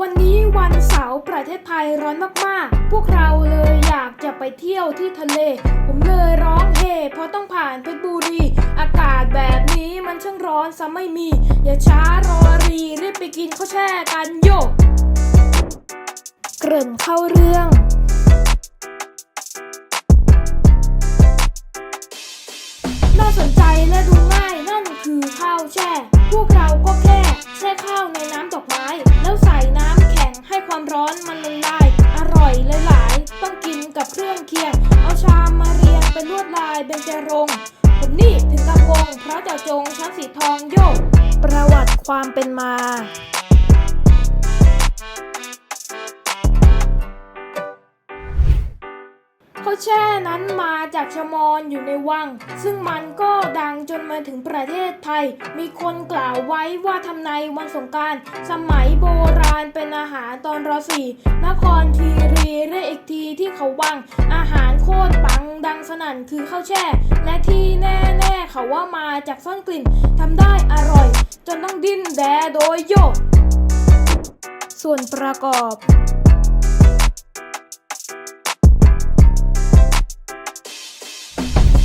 วันนี้วันเสาร์ประเทศไทยร้อนมากๆ พวกเราเลยอยากจะไปเที่ยวที่ทะเล ผมเลยร้องเฮเพราะต้องผ่านเพชรบุรี อากาศแบบนี้มันช่างร้อนซะไม่มี อย่าช้ารอรีรีบไปกินข้าวแช่กันโยก เกริ่นเข้าเรื่องน่าสนใจและดูง่ายนั่นคือข้าวแช่ พวกเราก็แค่แช่ข้าวในน้ำดอกายเบญจรงค์ผมนี่ถึงกับงงเพราะเจ้าจงช้างสีทองโยก ประวัติความเป็นมา เขาแช่นั้นมาจากชมอนอยู่ในวัง ซึ่งมันก็ดังจนมาถึงประเทศไทย มีคนกล่าวไว้ว่าทำในวันสงการสมัยโบราณเป็นอาหารตอนรอสี่นครคีรีเรียกอีกทีที่เขาวังอาหาร นั่นคือข้าวแช่ และที่แน่ๆเขาว่ามาจากซ่อนกลิ่นทำได้อร่อย จนต้องดิ้นแดโดยโยก ส่วนประกอบ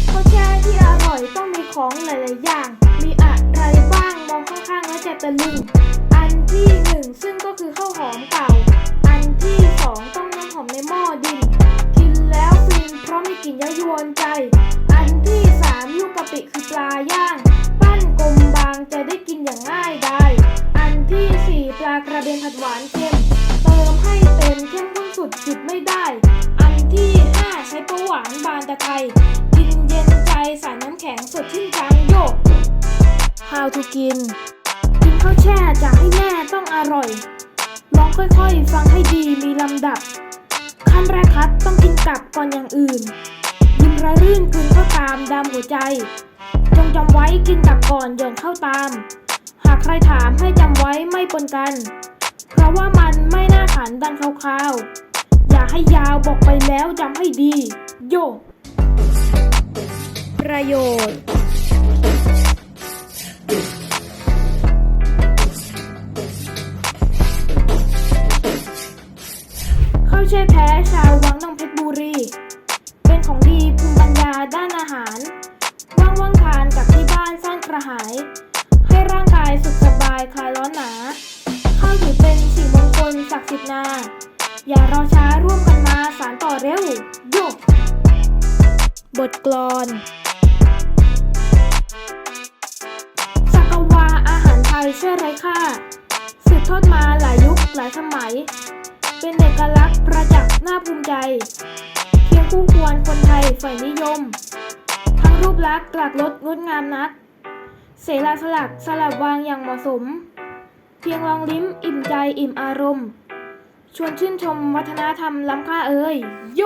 ข้าวแช่ที่อร่อยต้องมีของหลายๆอย่าง มีอะไรบ้างมองข้างๆแล้วจะตะลึงอันที่หนึ่งซึ่งก็ ปลากระเบนผัดหวานเค็ม เติมให้เต็มเข้มข้นสุดหยุดไม่ได้ อันที่ห้าใช้ปลาหวานบานตะไคร้กินเย็นใจใส่น้ำแข็งสดชื่นจังโยก How to กิน กินข้าวแช่จะให้แน่ต้องอร่อยลองค่อยๆ ฟังให้ดีมีลำดับ ขั้นแรกคัดต้องกินกับก่อนอย่างอื่น ยิ้มระรื่นกลืนเข้าตามดำหัวใจ จงจำไว้กินกับก่อนย่อนเข้าตาม หากใครถามให้จำไว้ไม่ปนกัน เพราะว่ามันไม่น่าขันดันคร่าวๆ อย่าให้ยาวบอกไปแล้วจำให้ดี โย ประโยชน์ข้าวแช่แท้ชาววังนองเพชรบุรี เป็นของดีภูมิปัญญาด้านอาหารว่างว่างๆทานกับที่บ้านสร้างกระหาย ให้ร่างกายสุขสบ โยก บทกลอน สักวาอาหารไทยชื่อไรค่า สืบทอดมาหลายยุคหลายสมัย เป็นเอกลักษณ์ประจักษ์น่าภูมิใจ เคียงคู่ควรคนไทยฝ่ายนิยม ทั้งรูปลักษณ์หลักรสงดงามนัก เสลาสลักสลับวางอย่างเหมาะสม เพียงลองลิ้มอิ่มใจอิ่มอารมณ์ ชวนชื่นชมวัฒนธรรมล้ำค่าเอ่ยโย